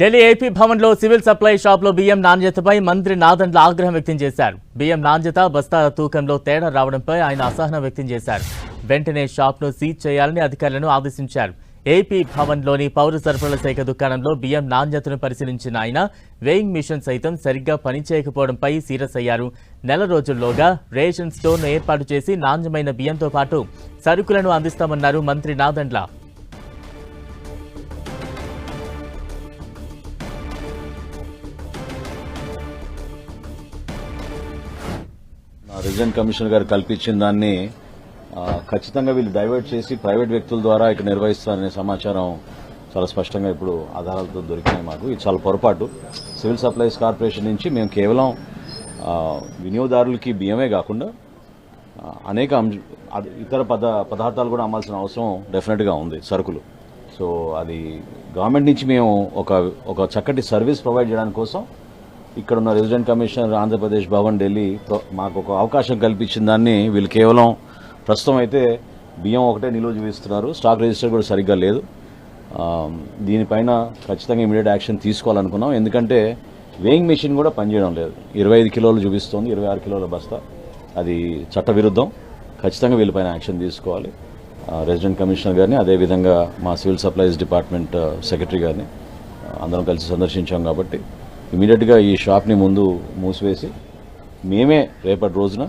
Delhi AP భవన్లో civil supply షాప్లో బియ్యం నాణ్యతపై మంత్రి నాదండ్ల ఆగ్రహం వ్యక్తం చేశారు. బియ్యం నాణ్యత బస్తాల తూకంలో తేడా రావడంపై ఆయన అసహనం వ్యక్తం చేశారు. వెంటనే షాప్ను సీజ్ చేయాలని అధికారులను ఆదేశించారు. ఏపీ భవన్లోని పౌర సరఫరాల శాఖ దుకాణంలో బియ్యం నాణ్యతను పరిశీలించిన ఆయన వేయింగ్ మిషన్ సైతం సరిగ్గా పనిచేయకపోవడంపై సీరియస్ అయ్యారు. నెల రోజుల్లోగా రేషన్ స్టోర్ను ఏర్పాటు చేసి నాణ్యమైన బియ్యంతో పాటు సరుకులను అందిస్తామన్నారు మంత్రి నాదండ్ల. నా కమిషనర్ గారు కల్పించిన దాన్ని ఖచ్చితంగా వీళ్ళు డైవర్ట్ చేసి ప్రైవేట్ వ్యక్తుల ద్వారా ఇక్కడ నిర్వహిస్తారనే సమాచారం చాలా స్పష్టంగా ఇప్పుడు ఆధారాలతో దొరికినాయి మాకు. ఇది చాలా పొరపాటు. సివిల్ సప్లైస్ కార్పొరేషన్ నుంచి మేము కేవలం వినియోగదారులకి బియ్యమే కాకుండా అనేక అది- ఇతర పద పదార్థాలు కూడా అమ్మాల్సిన అవసరం డెఫినెట్గా ఉంది సరుకులు. సో అది గవర్నమెంట్ నుంచి మేము ఒక ఒక చక్కటి సర్వీస్ ప్రొవైడ్ చేయడానికి కోసం ఇక్కడ ఉన్న రెసిడెంట్ కమిషనర్ ఆంధ్రప్రదేశ్ భవన్ ఢిల్లీ మాకు ఒక అవకాశం కల్పించిన దాన్ని వీళ్ళు కేవలం ప్రస్తుతం అయితే బియ్యం ఒకటే నిలువ చూపిస్తున్నారు. స్టాక్ రిజిస్టర్ కూడా సరిగ్గా లేదు. దీనిపైన ఖచ్చితంగా ఇమీడియట్ యాక్షన్ తీసుకోవాలనుకున్నాం. ఎందుకంటే వేయింగ్ మెషిన్ కూడా పనిచేయడం లేదు. ఇరవై ఐదు కిలోలు చూపిస్తోంది ఇరవై ఆరు కిలోల బస్తా. అది చట్టవిరుద్ధం. ఖచ్చితంగా వీళ్ళపైన యాక్షన్ తీసుకోవాలి. రెసిడెంట్ కమిషనర్ గారిని అదేవిధంగా మా సివిల్ సప్లైస్ డిపార్ట్మెంట్ సెక్రటరీ గారిని అందరం కలిసి సందర్శించాం కాబట్టి ఇమీడియట్గా ఈ షాప్ని ముందు మూసివేసి మేమే రేపటి రోజున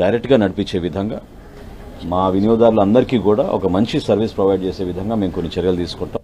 డైరెక్ట్గా నడిపించే విధంగా మా వినియోగదారులందరికీ కూడా ఒక మంచి సర్వీస్ ప్రొవైడ్ చేసే విధంగా మేము కొన్ని చర్యలు తీసుకుంటాం.